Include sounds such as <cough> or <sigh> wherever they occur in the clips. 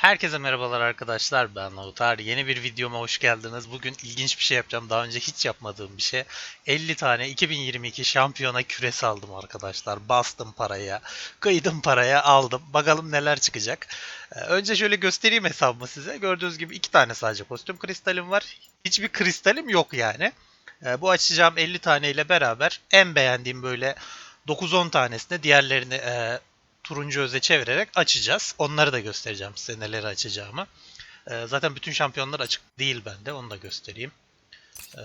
Herkese merhabalar arkadaşlar ben Lautar. Yeni bir videoma hoş geldiniz. Bugün ilginç bir şey yapacağım. Daha önce hiç yapmadığım bir şey. 50 tane 2022 şampiyona küresi aldım arkadaşlar. Bastım paraya, kıydım paraya aldım. Bakalım neler çıkacak. Ee, Önce şöyle göstereyim hesabımı size. Gördüğünüz gibi iki tane sadece kostüm kristalim var. Hiçbir kristalim yok yani. Ee, Bu açacağım 50 tane ile beraber en beğendiğim böyle 9-10 tanesini diğerlerini e, turuncu öze çevirerek açacağız. Onları da göstereceğim size neleri açacağımı. Ee, zaten bütün şampiyonlar açık değil bende. Onu da göstereyim. Ee,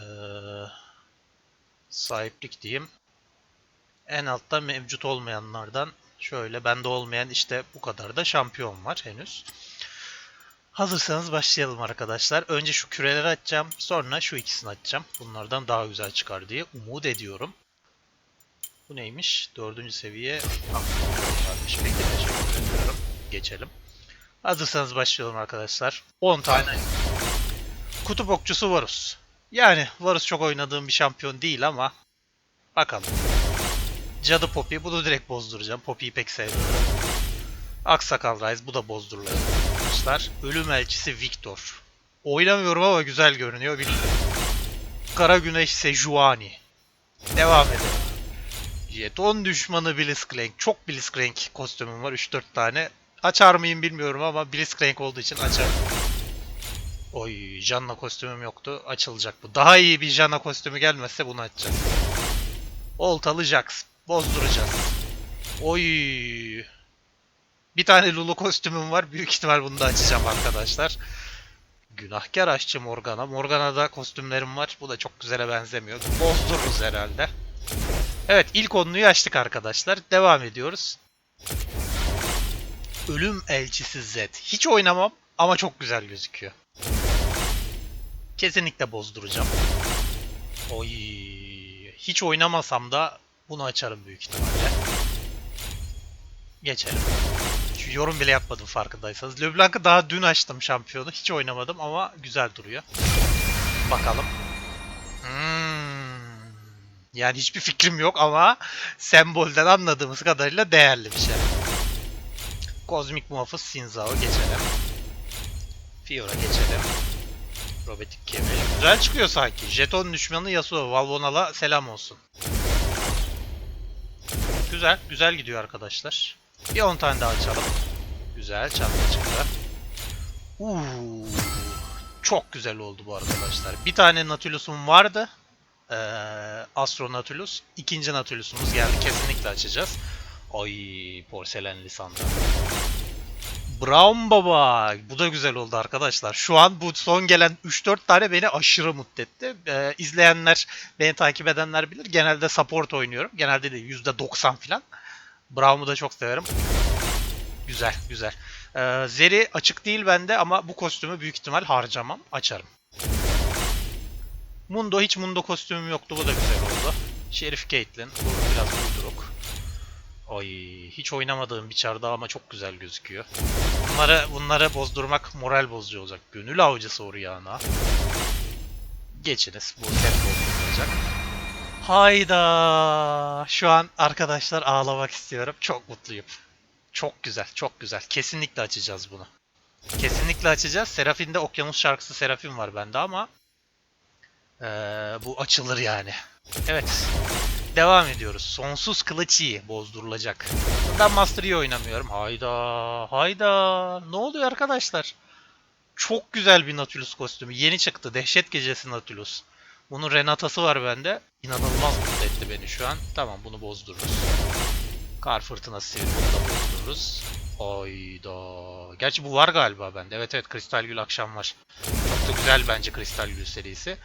sahiplik diyeyim. En altta mevcut olmayanlardan şöyle bende olmayan işte bu kadar da şampiyon var henüz. Hazırsanız başlayalım arkadaşlar. Önce şu küreleri açacağım. Sonra şu ikisini açacağım. Bunlardan daha güzel çıkar diye umut ediyorum. Bu neymiş? Dördüncü seviye varmış. Teşekkür ediyorum. Geçelim. Hazırsanız başlayalım arkadaşlar. 10 tane. Kutup okçusu Varus. Yani Varus çok oynadığım bir şampiyon değil ama bakalım. Cadı Poppy. Bunu direkt bozduracağım. Poppy'yi pek sevmiyorum. Aksakal Rise. Bu da bozdurulacak arkadaşlar. Ölüm Elçisi Victor. Oynamıyorum ama güzel görünüyor. Bir Kara Güneş Sejuani. Devam edelim. Jeton düşmanı Blitzcrank. Çok Blitzcrank kostümüm var 3-4 tane. Açar mıyım bilmiyorum ama Blitzcrank olduğu için açarım. Oy Janna kostümüm yoktu. Açılacak bu. Daha iyi bir Janna kostümü gelmezse bunu açacağız. Oltalı Jax. Bozduracağız. Oy. Bir tane Lulu kostümüm var. Büyük ihtimal bunu da açacağım arkadaşlar. Günahkar aşçı Morgana. Morgana'da kostümlerim var. Bu da çok güzele benzemiyor. Bozdururuz herhalde. Evet ilk onluyu açtık arkadaşlar. Devam ediyoruz. Ölüm Elçisi Z. Hiç oynamam ama çok güzel gözüküyor. Kesinlikle bozduracağım. Oy. Hiç oynamasam da bunu açarım büyük ihtimalle. Geçelim. Şu yorum bile yapmadım farkındaysanız. LeBlanc'ı daha dün açtım şampiyonu. Hiç oynamadım ama güzel duruyor. Bakalım. Yani hiçbir fikrim yok ama sembolden anladığımız kadarıyla değerli bir şey. Kozmik Muhafız Sinzao geçelim. Fiora geçelim. Robotik Kemir. Güzel çıkıyor sanki. Jeton düşmanı Yasuo. Valvonal'a selam olsun. Güzel. Güzel gidiyor arkadaşlar. Bir 10 tane daha açalım. Güzel. Çanta çıktı. Uuu. Çok güzel oldu bu arkadaşlar. Bir tane Nautilus'um vardı. Ee, Astro Nautilus. İkinci Nautilus'umuz geldi. Kesinlikle açacağız. Ay porselen lisanda. Brown Baba. Bu da güzel oldu arkadaşlar. Şu an bu son gelen 3-4 tane beni aşırı mutlu etti. Ee, izleyenler, beni takip edenler bilir. Genelde support oynuyorum. Genelde de %90 falan. Brown'u da çok severim. Güzel, güzel. Ee, Zeri açık değil bende ama bu kostümü büyük ihtimal harcamam. Açarım. Mundo hiç Mundo kostümüm yoktu. Bu da güzel oldu. Şerif Caitlyn. Bu biraz uyduruk. Ay hiç oynamadığım bir çarda ama çok güzel gözüküyor. Bunları bunları bozdurmak moral bozucu olacak. Gönül avcısı Oriana. Geçiniz. Bu set bozdurulacak. Hayda. Şu an arkadaşlar ağlamak istiyorum. Çok mutluyum. Çok güzel, çok güzel. Kesinlikle açacağız bunu. Kesinlikle açacağız. Serafin'de Okyanus şarkısı Serafin var bende ama ee, bu açılır yani. Evet. Devam ediyoruz. Sonsuz kılıç iyi. Bozdurulacak. Ben Master Yi oynamıyorum. Hayda. Hayda. Ne oluyor arkadaşlar? Çok güzel bir Nautilus kostümü. Yeni çıktı. Dehşet Gecesi Nautilus. Bunun Renata'sı var bende. İnanılmaz mutlu etti beni şu an. Tamam bunu bozdururuz. Kar fırtınası bunu da bozdururuz. Hayda. Gerçi bu var galiba bende. Evet evet Kristal Gül akşam var. Çok da güzel bence Kristal Gül serisi.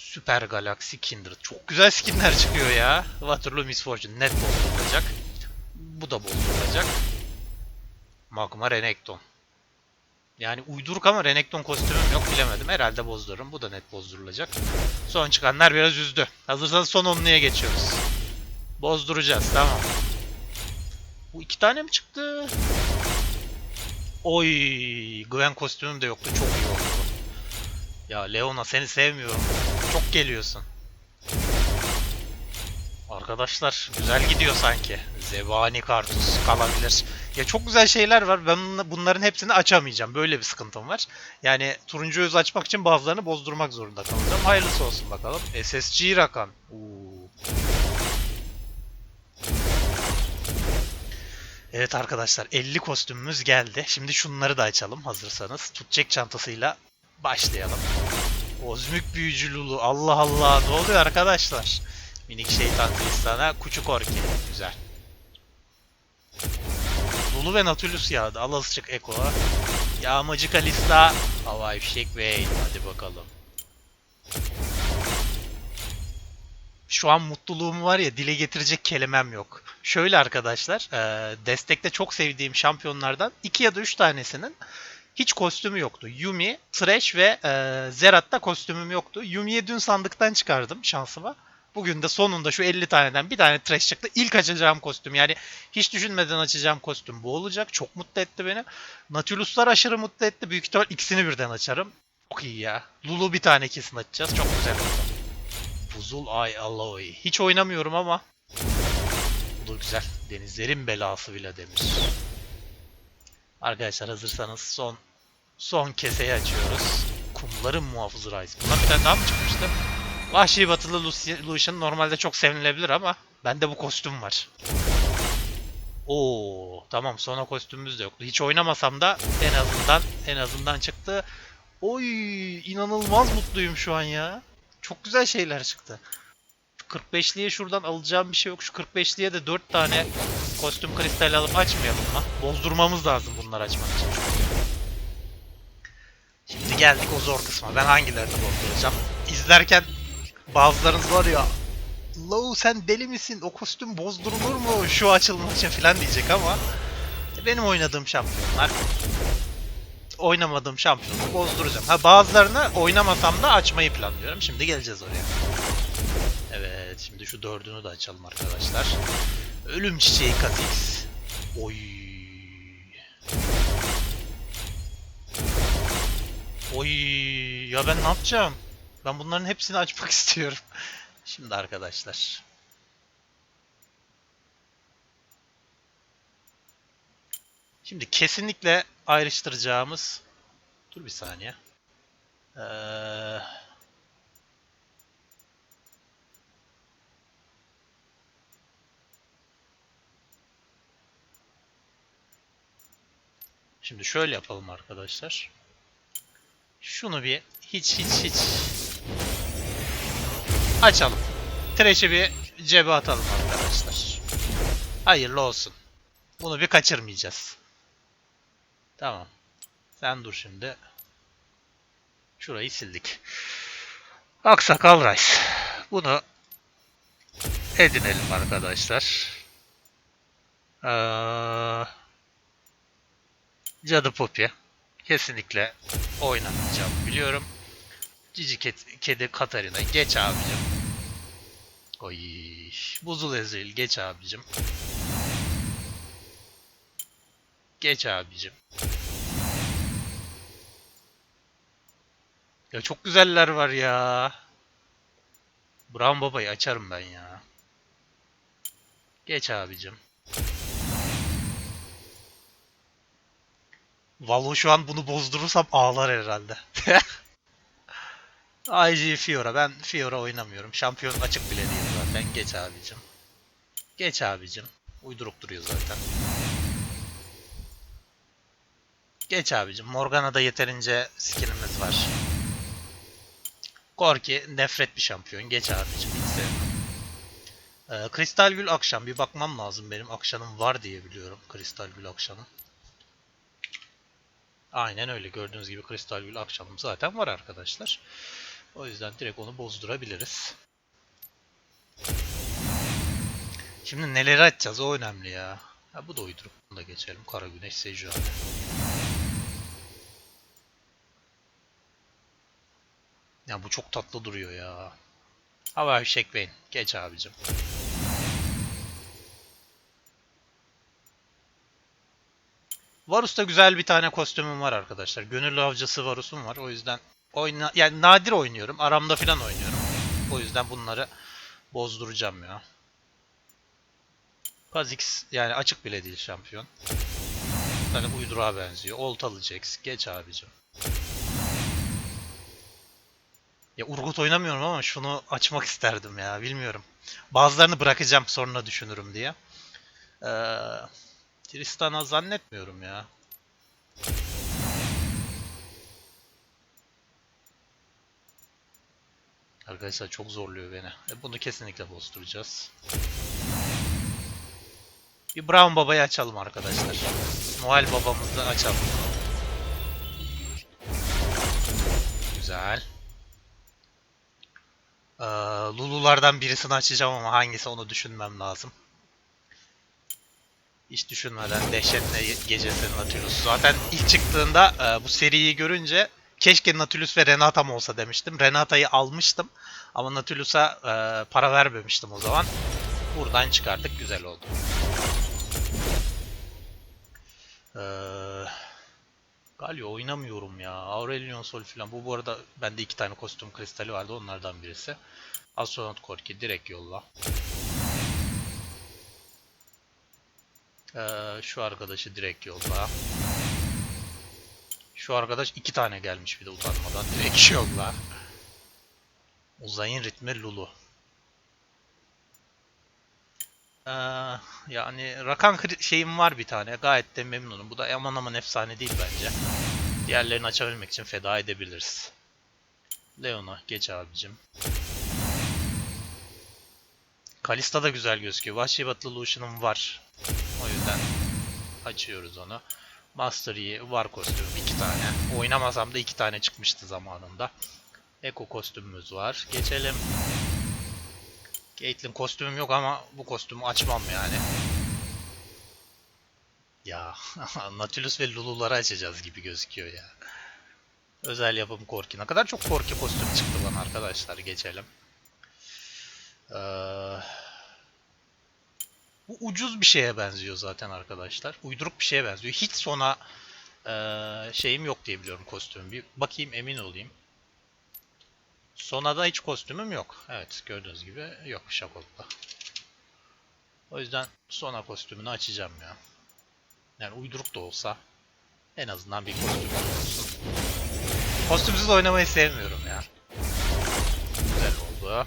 Süper Galaxy Kindred. Çok güzel skinler çıkıyor ya. Waterloo Miss Fortune net bozdurulacak. Bu da bozdurulacak. Magma Renekton. Yani uyduruk ama Renekton kostümüm yok bilemedim. Herhalde bozdururum. Bu da net bozdurulacak. Son çıkanlar biraz üzdü. Hazırsanız son onluya geçiyoruz. Bozduracağız tamam. Bu iki tane mi çıktı? Oy, Gwen kostümüm de yoktu. Çok iyi oldu. Ya Leona seni sevmiyorum. Çok geliyorsun. Arkadaşlar güzel gidiyor sanki. Zebani Kartus kalabilir. Ya çok güzel şeyler var. Ben bunla- bunların hepsini açamayacağım. Böyle bir sıkıntım var. Yani turuncu öz açmak için bazılarını bozdurmak zorunda kalacağım. Hayırlısı olsun bakalım. SSG Rakan. Oo. Evet arkadaşlar 50 kostümümüz geldi. Şimdi şunları da açalım hazırsanız. Tutacak çantasıyla başlayalım. Ozmük büyücü Lulu. Allah Allah ne oluyor arkadaşlar? Minik şeytan Tristan'a Kuçu Korki. Güzel. Lulu ve Nautilus yağdı. Alasıçık Eko. Yağmacı Kalista. Havai Fişek Vayne. Hadi bakalım. Şu an mutluluğum var ya dile getirecek kelimem yok. Şöyle arkadaşlar, e, destekte çok sevdiğim şampiyonlardan 2 ya da 3 tanesinin hiç kostümü yoktu. Yumi, Thresh ve e, Zerat'ta kostümüm yoktu. Yumi'yi dün sandıktan çıkardım şansıma. Bugün de sonunda şu 50 taneden bir tane Thresh çıktı. İlk açacağım kostüm yani hiç düşünmeden açacağım kostüm bu olacak. Çok mutlu etti beni. Nautilus'lar aşırı mutlu etti. Büyük ihtimal ikisini birden açarım. Çok iyi ya. Lulu bir tane kesin açacağız. Çok güzel. Buzul Ay Alloy. Hiç oynamıyorum ama bu da güzel. Denizlerin belası Vladimir. Arkadaşlar hazırsanız son son keseyi açıyoruz. Kumların muhafızı Rise. Bundan bir tane daha mı çıkmıştı? Vahşi batılı Lucian normalde çok sevinilebilir ama bende bu kostüm var. Oo, tamam sonra kostümümüz de yoktu. Hiç oynamasam da en azından en azından çıktı. Oy, inanılmaz mutluyum şu an ya. Çok güzel şeyler çıktı. Şu 45'liye şuradan alacağım bir şey yok. Şu 45'liye de 4 tane kostüm kristali alıp açmayalım mı? Bozdurmamız lazım bunları açmak için. Geldik o zor kısma. Ben hangilerini bozduracağım? İzlerken bazılarınız var ya Low sen deli misin? O kostüm bozdurulur mu? Şu açılmak için falan diyecek ama benim oynadığım şampiyonlar oynamadığım şampiyonu bozduracağım. Ha bazılarını oynamasam da açmayı planlıyorum. Şimdi geleceğiz oraya. Evet şimdi şu dördünü de açalım arkadaşlar. Ölüm çiçeği Katix. Oy. Oy ya ben ne yapacağım? Ben bunların hepsini açmak <laughs> istiyorum. Şimdi arkadaşlar. Şimdi kesinlikle ayrıştıracağımız Dur bir saniye. Ee... Şimdi şöyle yapalım arkadaşlar. Şunu bir hiç hiç hiç açalım. Trash'i bir cebe atalım arkadaşlar. Hayırlı olsun. Bunu bir kaçırmayacağız. Tamam. Sen dur şimdi. Şurayı sildik. Aksakal Rice. Bunu edinelim arkadaşlar. Ee, Cadı Poppy. Kesinlikle oynamayacağım biliyorum. Cici Kedi Katarina geç abicim. Oy. Buzul Ezreal geç abicim. Geç abicim. Ya çok güzeller var ya. Brown Baba'yı açarım ben ya. Geç abicim. Valo şu an bunu bozdurursam ağlar herhalde. <laughs> IG Fiora. Ben Fiora oynamıyorum. Şampiyon açık bile değil zaten. Geç abicim. Geç abicim. Uyduruk duruyor zaten. Geç abicim. Morgana'da yeterince skillimiz var. Gorki nefret bir şampiyon. Geç abicim. Hiç. Ee, Kristal Gül Akşam. Bir bakmam lazım benim. Akşamım var diye biliyorum. Kristal Gül Akşam'ın. Aynen öyle. Gördüğünüz gibi Kristal Gül Akşam'ım zaten var arkadaşlar. O yüzden direkt onu bozdurabiliriz. Şimdi neleri açacağız o önemli ya. Ha, bu da uyduruk. Bunu da geçelim. Kara Güneş Sejuani. Ya bu çok tatlı duruyor ya. Hava Fişek. Geç abicim. Varus'ta güzel bir tane kostümüm var arkadaşlar. Gönüllü avcısı Varus'um var. O yüzden oyna yani nadir oynuyorum. Aramda falan oynuyorum. O yüzden bunları bozduracağım ya. Kha'Zix yani açık bile değil şampiyon. Zaten uyduruğa benziyor. Oltalı Jax. Geç abicim. Ya Urgut oynamıyorum ama şunu açmak isterdim ya. Bilmiyorum. Bazılarını bırakacağım sonra düşünürüm diye. Ee, Tristan'a zannetmiyorum ya. Arkadaşlar çok zorluyor beni. E, bunu kesinlikle bozduracağız. Bir Brown Baba'yı açalım arkadaşlar. Noel babamızı açalım. Güzel. Ee, Lululardan birisini açacağım ama hangisi onu düşünmem lazım. Hiç düşünmeden dehşetle gecesi Nautilus. Zaten ilk çıktığında e, bu seriyi görünce keşke Nautilus ve Renata'm olsa demiştim. Renata'yı almıştım ama Nautilus'a e, para vermemiştim o zaman. Buradan çıkarttık güzel oldu. Ee, Galio oynamıyorum ya. Aurelion Sol falan. Bu bu arada bende iki tane kostüm kristali vardı. Onlardan birisi. Astronot Korki direkt yolla. Ee, şu arkadaşı direkt yolla. Şu arkadaş iki tane gelmiş bir de utanmadan. Direkt <laughs> yolla. Uzayın ritmi Lulu. Ee, yani Rakan şeyim var bir tane. Gayet de memnunum. Bu da aman aman efsane değil bence. Diğerlerini açabilmek için feda edebiliriz. Leona geç abicim. Kalista da güzel gözüküyor. Vahşi Batılı Lucian'ım var. Yüzden açıyoruz onu. Master Yi var kostümüm iki tane. Oynamasam da iki tane çıkmıştı zamanında. Eko kostümümüz var. Geçelim. Caitlyn kostümüm yok ama bu kostümü açmam yani. Ya <laughs> Nautilus ve Lulu'ları açacağız gibi gözüküyor ya. Özel yapım Korki. Ne kadar çok Korki kostüm çıktı bana arkadaşlar. Geçelim. Ee, bu ucuz bir şeye benziyor zaten arkadaşlar. Uyduruk bir şeye benziyor. Hiç sona ee, şeyim yok diye biliyorum kostümüm. Bir bakayım emin olayım. Sonada hiç kostümüm yok. Evet gördüğünüz gibi yok Şakol'da. O yüzden Sona kostümünü açacağım ya. Yani uyduruk da olsa en azından bir kostüm olsun. Kostümsüz oynamayı sevmiyorum ya. Güzel oldu.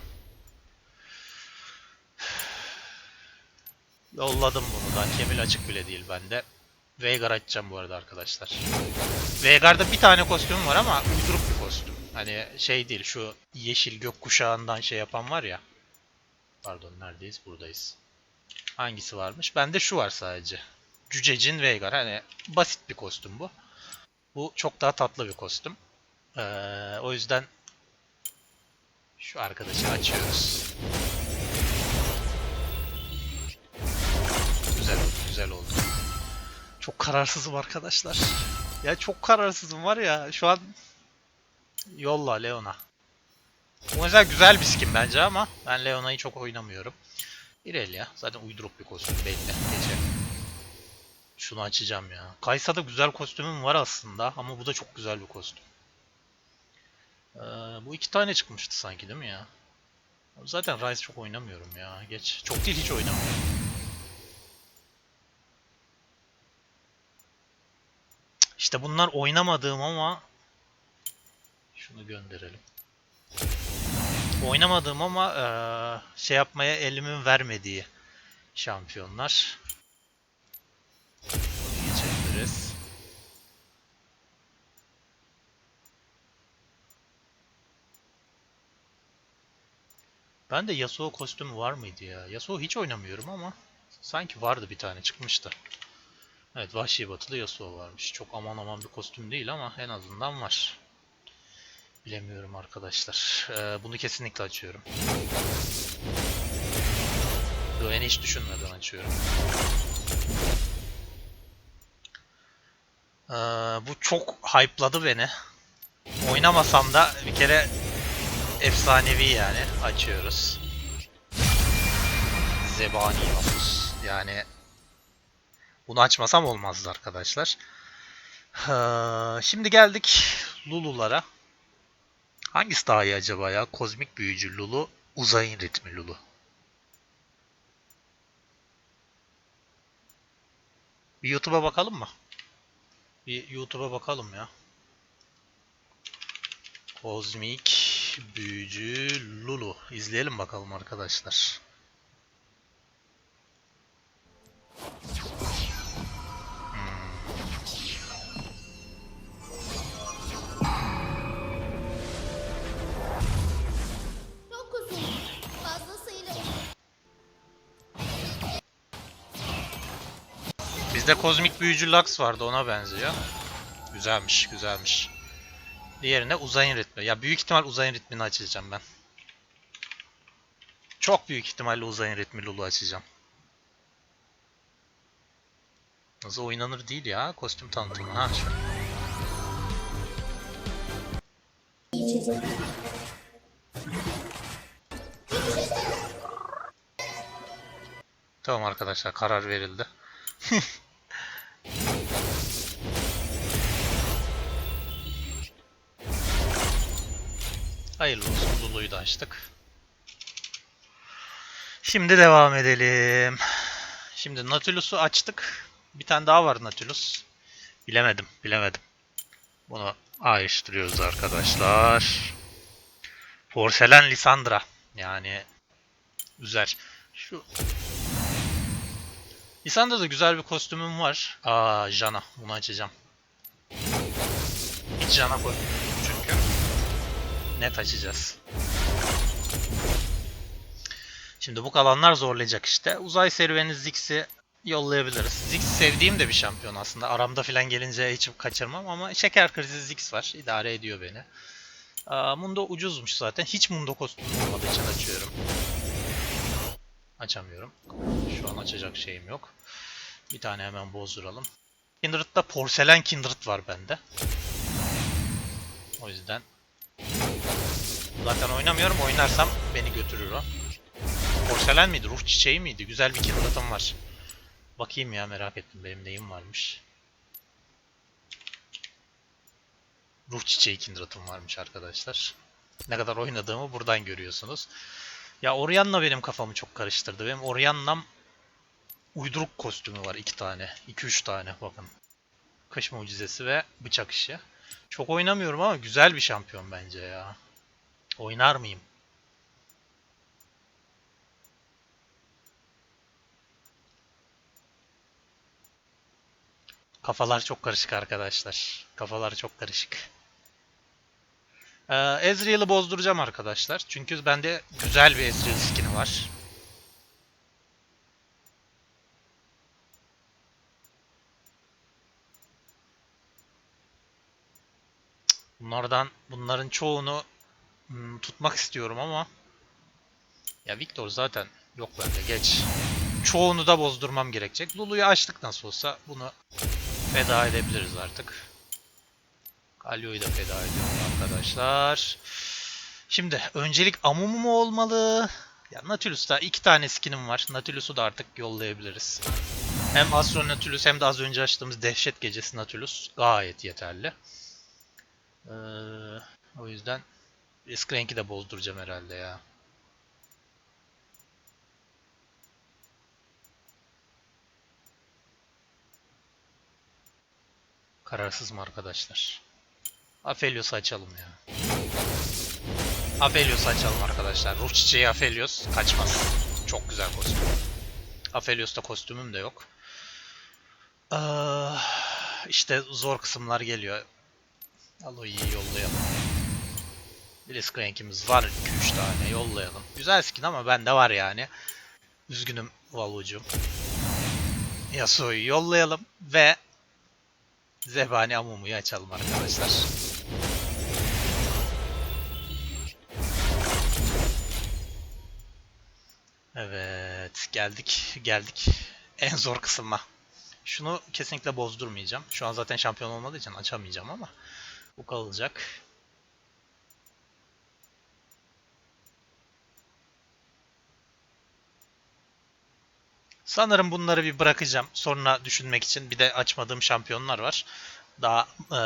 Yolladım bunu da. Kemil açık bile değil bende. Veigar açacağım bu arada arkadaşlar. Veigar'da bir tane kostüm var ama uyduruk bir kostüm. Hani şey değil şu yeşil gökkuşağından şey yapan var ya. Pardon neredeyiz? Buradayız. Hangisi varmış? Bende şu var sadece. Cücecin Veigar. Hani basit bir kostüm bu. Bu çok daha tatlı bir kostüm. Ee, o yüzden şu arkadaşı açıyoruz. Çok kararsızım arkadaşlar. Ya çok kararsızım var ya. Şu an yolla Leona. Bu mesela güzel bir skin bence ama ben Leona'yı çok oynamıyorum. İrelia. Zaten uyduruk bir kostüm belli. Geçelim. Şunu açacağım ya. Kaysa'da güzel kostümüm var aslında ama bu da çok güzel bir kostüm. Ee, bu iki tane çıkmıştı sanki değil mi ya? Zaten Rise çok oynamıyorum ya. Geç. Çok değil hiç oynamıyorum. İşte bunlar oynamadığım ama şunu gönderelim. Oynamadığım ama eee, şey yapmaya elimin vermediği şampiyonlar. Geçebiliriz. Ben de Yasuo kostümü var mıydı ya? Yasuo hiç oynamıyorum ama sanki vardı bir tane çıkmıştı. Evet Vahşi Batılı Yasuo varmış. Çok aman aman bir kostüm değil ama en azından var. Bilemiyorum arkadaşlar. Ee, bunu kesinlikle açıyorum. Güveni hiç düşünmeden açıyorum. Ee, bu çok hype'ladı beni. Oynamasam da bir kere efsanevi yani. Açıyoruz. Zebani Nasus. Yani bunu açmasam olmazdı arkadaşlar. Şimdi geldik Lulu'lara. Hangisi daha iyi acaba ya? Kozmik büyücü Lulu, uzayın ritmi Lulu. Bir YouTube'a bakalım mı? Bir YouTube'a bakalım ya. Kozmik Büyücü Lulu. İzleyelim bakalım arkadaşlar. Bizde kozmik büyücü Lux vardı ona benziyor. Güzelmiş, güzelmiş. Diğerine uzayın ritmi. Ya büyük ihtimal uzayın ritmini açacağım ben. Çok büyük ihtimalle uzayın ritmi Lulu açacağım. Nasıl oynanır değil ya kostüm tanıtımı. Ha şu. Tamam arkadaşlar karar verildi. <laughs> Hayırlı olsun Lulu'yu da açtık. Şimdi devam edelim. Şimdi Nautilus'u açtık. Bir tane daha var Nautilus. Bilemedim, bilemedim. Bunu ayrıştırıyoruz arkadaşlar. Porselen Lisandra. Yani güzel. Şu Lisandra'da güzel bir kostümüm var. Aa Jana. Bunu açacağım. Hiç Jana yok çünkü. Net açacağız. Şimdi bu kalanlar zorlayacak işte. Uzay serüveni Ziggs'i yollayabiliriz. Ziggs sevdiğim de bir şampiyon aslında. Aramda filan gelince hiç kaçırmam ama şeker krizi Ziggs var. İdare ediyor beni. Aa, Mundo ucuzmuş zaten. Hiç Mundo kostümü olmadığı için açıyorum. Açamıyorum. Şu an açacak şeyim yok. Bir tane hemen bozduralım. Kindred'da porselen Kindred var bende. O yüzden zaten oynamıyorum. Oynarsam beni götürür o. Porselen miydi? Ruh çiçeği miydi? Güzel bir Kindred'ım var. Bakayım ya merak ettim. Benim neyim varmış. Ruh çiçeği Kindred'ım varmış arkadaşlar. Ne kadar oynadığımı buradan görüyorsunuz. Ya Orianna benim kafamı çok karıştırdı. Benim Orianna'm uyduruk kostümü var iki tane. iki üç tane bakın. Kış mucizesi ve bıçak işi. Çok oynamıyorum ama güzel bir şampiyon bence ya. Oynar mıyım? Kafalar çok karışık arkadaşlar. Kafalar çok karışık. Ee, Ezreal'ı bozduracağım arkadaşlar. Çünkü bende güzel bir Ezreal skin'i var. Bunlardan, bunların çoğunu hmm, tutmak istiyorum ama ya Victor zaten yok bende geç. Çoğunu da bozdurmam gerekecek. Lulu'yu açtık nasıl olsa bunu feda edebiliriz artık. Galio'yu da feda ediyorum arkadaşlar. Şimdi öncelik Amumu mu olmalı? Ya Nautilus'ta iki tane skinim var. Nautilus'u da artık yollayabiliriz. Hem Astro Nautilus hem de az önce açtığımız Dehşet Gecesi Nautilus gayet yeterli. Ee, o yüzden Skrank'i de bozduracağım herhalde ya. Kararsız mı arkadaşlar? Aphelios'u açalım ya. Aphelios'u açalım arkadaşlar. Ruh çiçeği Aphelios kaçmaz. Çok güzel kostüm. Aphelios'ta kostümüm de yok. Ee, işte zor kısımlar geliyor. Aloy'yi yollayalım. Blitzcrank'imiz var 2-3 tane yollayalım. Güzel skin ama bende var yani. Üzgünüm Valucuğum. Yasuo'yu yollayalım ve Zebani Amumu'yu açalım arkadaşlar. Evet, geldik, geldik en zor kısma. Şunu kesinlikle bozdurmayacağım. Şu an zaten şampiyon olmadığı için açamayacağım ama bu kalacak. Sanırım bunları bir bırakacağım. Sonra düşünmek için bir de açmadığım şampiyonlar var. Daha e,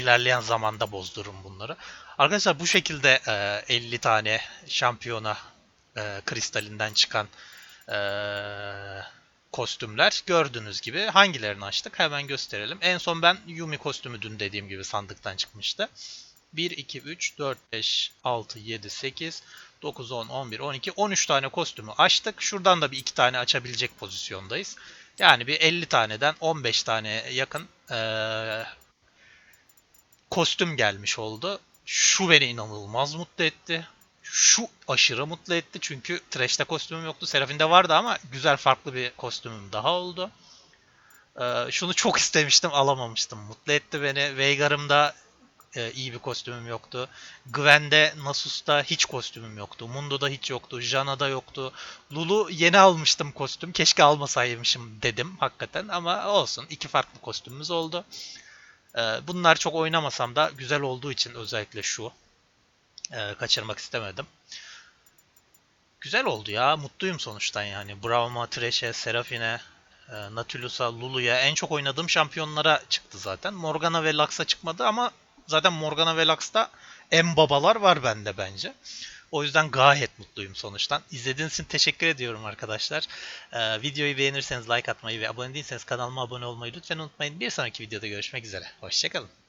ilerleyen zamanda bozdururum bunları. Arkadaşlar bu şekilde e, 50 tane şampiyona e, kristalinden çıkan e, kostümler gördüğünüz gibi. Hangilerini açtık? Hemen gösterelim. En son ben Yumi kostümü dün dediğim gibi sandıktan çıkmıştı. 1, 2, 3, 4, 5, 6, 7, 8, 9, 10, 11, 12, 13 tane kostümü açtık. Şuradan da bir 2 tane açabilecek pozisyondayız. Yani bir 50 taneden 15 tane yakın eee, kostüm gelmiş oldu. Şu beni inanılmaz mutlu etti. Şu aşırı mutlu etti çünkü Thresh'te kostümüm yoktu. Seraphine vardı ama güzel farklı bir kostümüm daha oldu. Ee, şunu çok istemiştim alamamıştım. Mutlu etti beni. Veigar'ımda e, iyi bir kostümüm yoktu. Gwen'de, Nasus'ta hiç kostümüm yoktu. Mundo'da hiç yoktu. Jana'da yoktu. Lulu yeni almıştım kostüm. Keşke almasaymışım dedim hakikaten ama olsun. iki farklı kostümümüz oldu. Ee, bunlar çok oynamasam da güzel olduğu için özellikle şu. e, kaçırmak istemedim. Güzel oldu ya. Mutluyum sonuçtan yani. Braum'a, Thresh'e, Seraphine, e, Nautilus'a, Lulu'ya en çok oynadığım şampiyonlara çıktı zaten. Morgana ve Lux'a çıkmadı ama zaten Morgana ve Lux'ta en babalar var bende bence. O yüzden gayet mutluyum sonuçtan. İzlediğiniz için teşekkür ediyorum arkadaşlar. Ee, videoyu beğenirseniz like atmayı ve abone değilseniz kanalıma abone olmayı lütfen unutmayın. Bir sonraki videoda görüşmek üzere. Hoşçakalın.